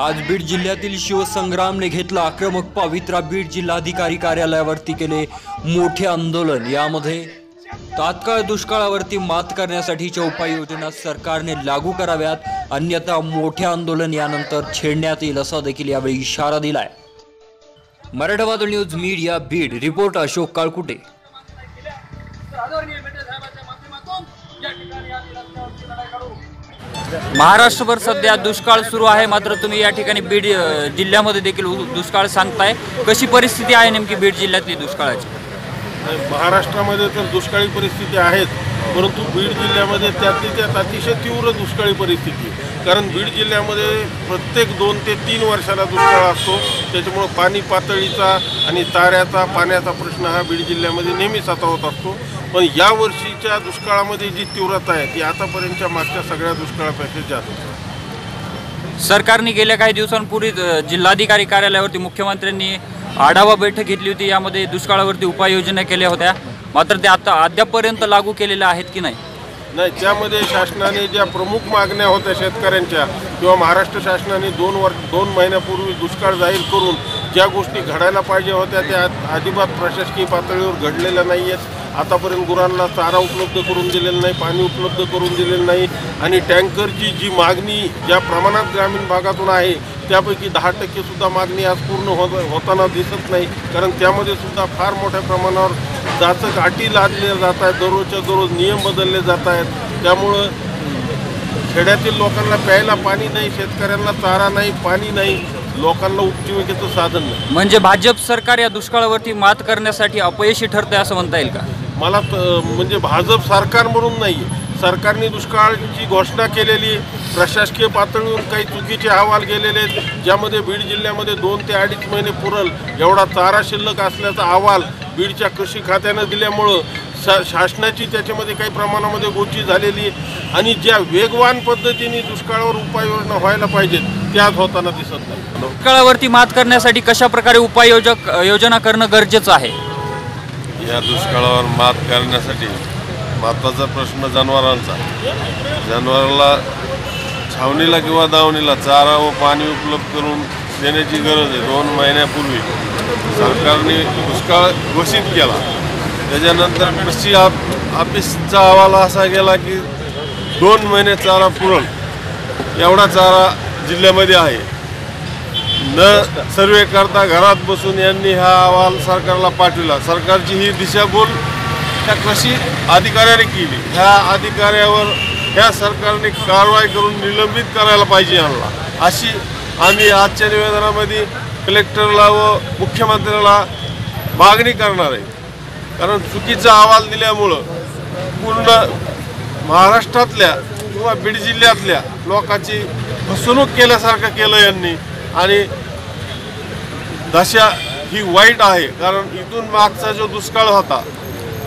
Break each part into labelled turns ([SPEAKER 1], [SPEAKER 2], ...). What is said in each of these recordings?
[SPEAKER 1] आज बीड जिल्ह्यातील शिवसंग्रामने घेतला आक्रमक पवित्रा बीड जिल्हाधिकारी कार्यालयावरती केले मोठे आंदोलन. यामध्ये तात्काळ दुष्काळावरती मात करण्यासाठीच्या उपाययोजना सरकारने लागू कराव्यात अन्यथा मोठे आंदोलन यानंतर छेडण्यात येईल असा देखील यावेळी इशारा दिलाय. Marathwada news media Beed. Report Ashok Kalkute.
[SPEAKER 2] महाराष्ट्रभर सध्या दुष्काळ सुरू आहे. मात्र तुम्ही या ठिकाणी बीड जिल्ह्यामध्ये देखील उ- दुष्काळ सांगताय. कशी परिस्थिती आहे नेमकी बीड जिल्ह्यातली दुष्काळाची?
[SPEAKER 3] महाराष्ट्रामध्ये तर दुष्काळी परिस्थिती आहेत परंतु बीड जिल्ह्यामध्ये त्यातली त्यात अतिशय तीव्र दुष्काळी परिस्थिती कारण बीड जिल्ह्यामध्ये प्रत्येक दोन ते तीन वर्षाला दुष्काळ असतो. त्याच्यामुळं पाणी पातळीचा आणि ताऱ्याचा पाण्याचा प्रश्न हा बीड जिल्ह्यामध्ये नेहमीच हातावत असतो. पण या वर्षीच्या दुष्काळामध्ये जी तीव्रता आहे ती आतापर्यंतच्या मागच्या सगळ्या दुष्काळापेक्षा जास्त.
[SPEAKER 2] सरकारने गेल्या काही दिवसांपूर्वी जिल्हाधिकारी कार्यालयावरती मुख्यमंत्र्यांनी आढावा बैठक घेतली होती. यामध्ये दुष्काळावरती उपाययोजना केल्या होत्या. मात्र ते आता अद्यापपर्यंत लागू केलेल्या आहेत की नाही?
[SPEAKER 3] नाही त्यामध्ये शासनाने ज्या प्रमुख मागण्या होत्या शेतकऱ्यांच्या किंवा महाराष्ट्र शासनाने दोन वर दोन महिन्यापूर्वी दुष्काळ जाहीर करून ज्या गोष्टी घडायला पाहिजे होत्या त्या अजिबात प्रशासकीय पातळीवर घडलेल्या नाही आहेत आतापर्यंत गुरांना चारा उपलब्ध करून दिलेला नाही पाणी उपलब्ध करून दिलेलं नाही आणि टँकरची जी मागणी ज्या प्रमाणात ग्रामीण भागातून आहे त्यापैकी दहा टक्के सुद्धा मागणी आज पूर्ण होत होताना दिसत नाही. कारण त्यामध्ये सुद्धा फार मोठ्या प्रमाणावर जाचक अटी लादल्या जात आहेत दररोजच्या दररोज नियम बदलले जात आहेत. त्यामुळं खेड्यातील लोकांना प्यायला पाणी नाही शेतकऱ्यांना चारा नाही पाणी नाही लोकांना उपजीविकेचं साधन नाही.
[SPEAKER 2] म्हणजे भाजप सरकार या दुष्काळावरती मात करण्यासाठी अपयशी ठरते असं म्हणता येईल का?
[SPEAKER 3] मला म्हणजे भाजप सरकार म्हणून नाही सरकारने दुष्काळाची घोषणा केलेली प्रशासकीय पातळीवर काही चुकीचे अहवाल गेलेले आहेत. ज्यामध्ये बीड जिल्ह्यामध्ये दोन ते अडीच महिने पुरल. एवढा चारा शिल्लक असल्याचा अहवाल बीडच्या कृषी खात्यानं दिल्यामुळं शा शासनाची त्याच्यामध्ये काही प्रमाणामध्ये गोची झालेली आहे आणि ज्या वेगवान पद्धतीने दुष्काळावर उपाययोजना व्हायला पाहिजेत त्याच होताना दिसत नाही.
[SPEAKER 2] दुष्काळावरती मात करण्यासाठी कशा प्रकारे उपाययोजक योजना करणं गरजेचं आहे?
[SPEAKER 4] या दुष्काळावर मात करण्यासाठी महत्त्वाचा प्रश्न जनावरांचा. जनावराला छावणीला किंवा दावणीला चारा व पाणी उपलब्ध करून देण्याची गरज आहे. दोन महिन्यापूर्वी सरकारने दुष्काळ घोषित केला. त्याच्यानंतर कृषी आप ऑफिसचा अहवाल असा गेला की दोन महिने चारा पुरल एवढा चारा जिल्ह्यामध्ये आहे. न सर्वे करता घरात बसून यांनी हा अहवाल सरकारला पाठविला. सरकारची ही दिशाभूल त्या कृषी अधिकाऱ्याने केली. ह्या अधिकाऱ्यावर ह्या सरकारने कारवाई करून निलंबित करायला पाहिजे यांना. अशी आम्ही आजच्या निवेदनामध्ये कलेक्टरला व मुख्यमंत्र्याला मागणी करणार आहे. कारण चुकीचा अहवाल दिल्यामुळं पूर्ण महाराष्ट्रातल्या किंवा बीड जिल्ह्यातल्या लोकांची फसवणूक केल्यासारखं केलं यांनी. आणि दशा ही वाईट आहे कारण इथून मागचा जो दुष्काळ होता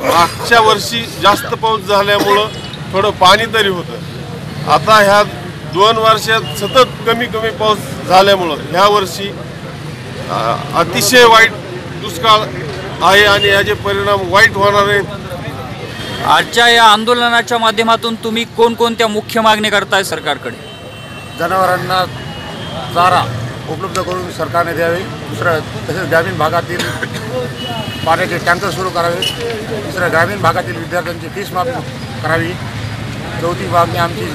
[SPEAKER 4] मागच्या वर्षी जास्त पाऊस झाल्यामुळं थोडं पाणी तरी होतं. आता ह्या दोन वर्षात सतत कमी कमी पाऊस झाल्यामुळं ह्या वर्षी अ, अतिशय वाईट दुष्काळ आहे आणि याचे परिणाम वाईट होणार आहेत.
[SPEAKER 2] आजच्या या आंदोलनाच्या माध्यमातून तुम्ही कोणकोणत्या मुख्य मागणी करताय सरकारकडे?
[SPEAKER 5] जनावरांना चारा उपलब्ध करून सरकारने द्यावे. दुसरं तसेच ग्रामीण भागातील पाण्याचे टँकर सुरू करावे. दुसरं ग्रामीण भागातील विद्यार्थ्यांची फीस माफ करावी. चौथी मागणी आमची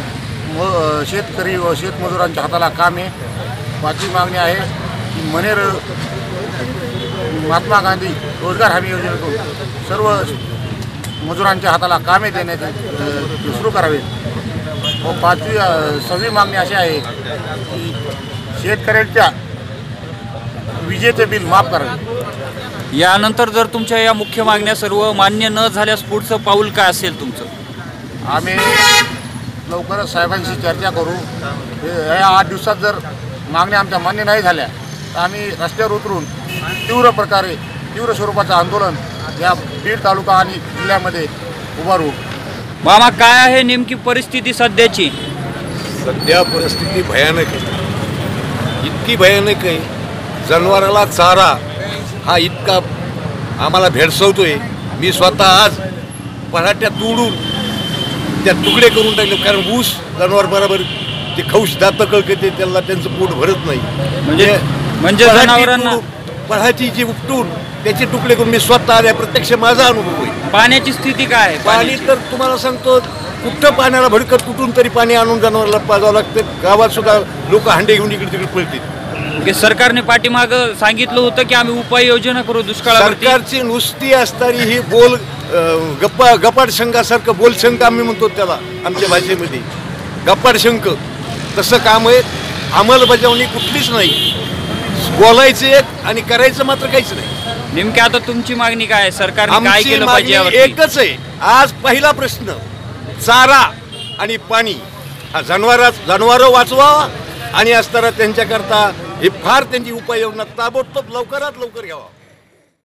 [SPEAKER 5] शेतकरी व शेतमजुरांच्या हाताला काम आहे. पाचवी मागणी आहे की मनेर महात्मा गांधी रोजगार हमी योजनेतून सर्व मजुरांच्या हाताला कामे देण्याचे सुरू करावे. व पाचवी सहावी मागणी अशी आहे की शेतकऱ्यांच्या विजेचे बिल माफ करावे.
[SPEAKER 2] यानंतर जर तुमच्या या मुख्य मागण्या सर्व मान्य न झाल्यास पुढचं पाऊल काय असेल तुमचं?
[SPEAKER 5] आम्ही लवकरच साहेबांशी चर्चा करू. हे- या आठ दिवसात जर मागण्या आमच्या मान्य नाही झाल्या तर आम्ही रस्त्यावर उतरून तीव्र प्रकारे तीव्र स्वरूपाचं आंदोलन या बीड तालुका आणि जिल्ह्यामध्ये उभारू.
[SPEAKER 2] मामा काय आहे नेमकी परिस्थिती सध्याची?
[SPEAKER 6] सध्या परिस्थिती भयानक आहे. इतकी भयानक आहे. जनावराला चारा हा इतका आम्हाला भेडसवतोय. मी स्वतः आज पराठ्या तोडून त्या तुकडे करून टाकले कारण ऊस जनावर बरोबर ते खाऊश दात कळकते त्याला त्यांचं पोट भरत नाही.
[SPEAKER 2] म्हणजे म्हणजे
[SPEAKER 6] पळाची
[SPEAKER 2] जनावरांना
[SPEAKER 6] तोडून, पळाची जी उपटून त्याचे तुकडे करून मी स्वतः आल्या प्रत्यक्ष माझा अनुभव आहे.
[SPEAKER 2] पाण्याची स्थिती काय आहे?
[SPEAKER 6] पाणी
[SPEAKER 2] पाण्याची?
[SPEAKER 6] तर तुम्हाला सांगतो कुठं पाण्याला भडकत कुठून तरी पाणी आणून जनावराला पाजावं लागतं. गावात सुद्धा लोक हांडे घेऊन इकडे तिकडे पळतील.
[SPEAKER 2] सरकारने पाठीमाग सांगितलं होतं की आम्ही उपाययोजना करू दुष्काळावरती.
[SPEAKER 6] सरकारची नुसती असणारी ही बोल अं, गप्पा गपाट शंकासारखं बोल शंक आम्ही म्हणतो त्याला आमच्या भाषेमध्ये. गप्पाट शंक तसं काम आहे. अंमलबजावणी कुठलीच नाही. बोलायचं एक आणि करायचं मात्र काहीच नाही.
[SPEAKER 2] नेमकी आता तुमची मागणी काय केलं पाहिजे?
[SPEAKER 6] एकच आहे. आज पहिला प्रश्न चारा आणि पाणी. जनावरा जनावरं वाचवा आणि असताना त्यांच्याकरता हे फार त्यांची उपाययोजना ताबडतोब लवकरात लवकर घ्यावा.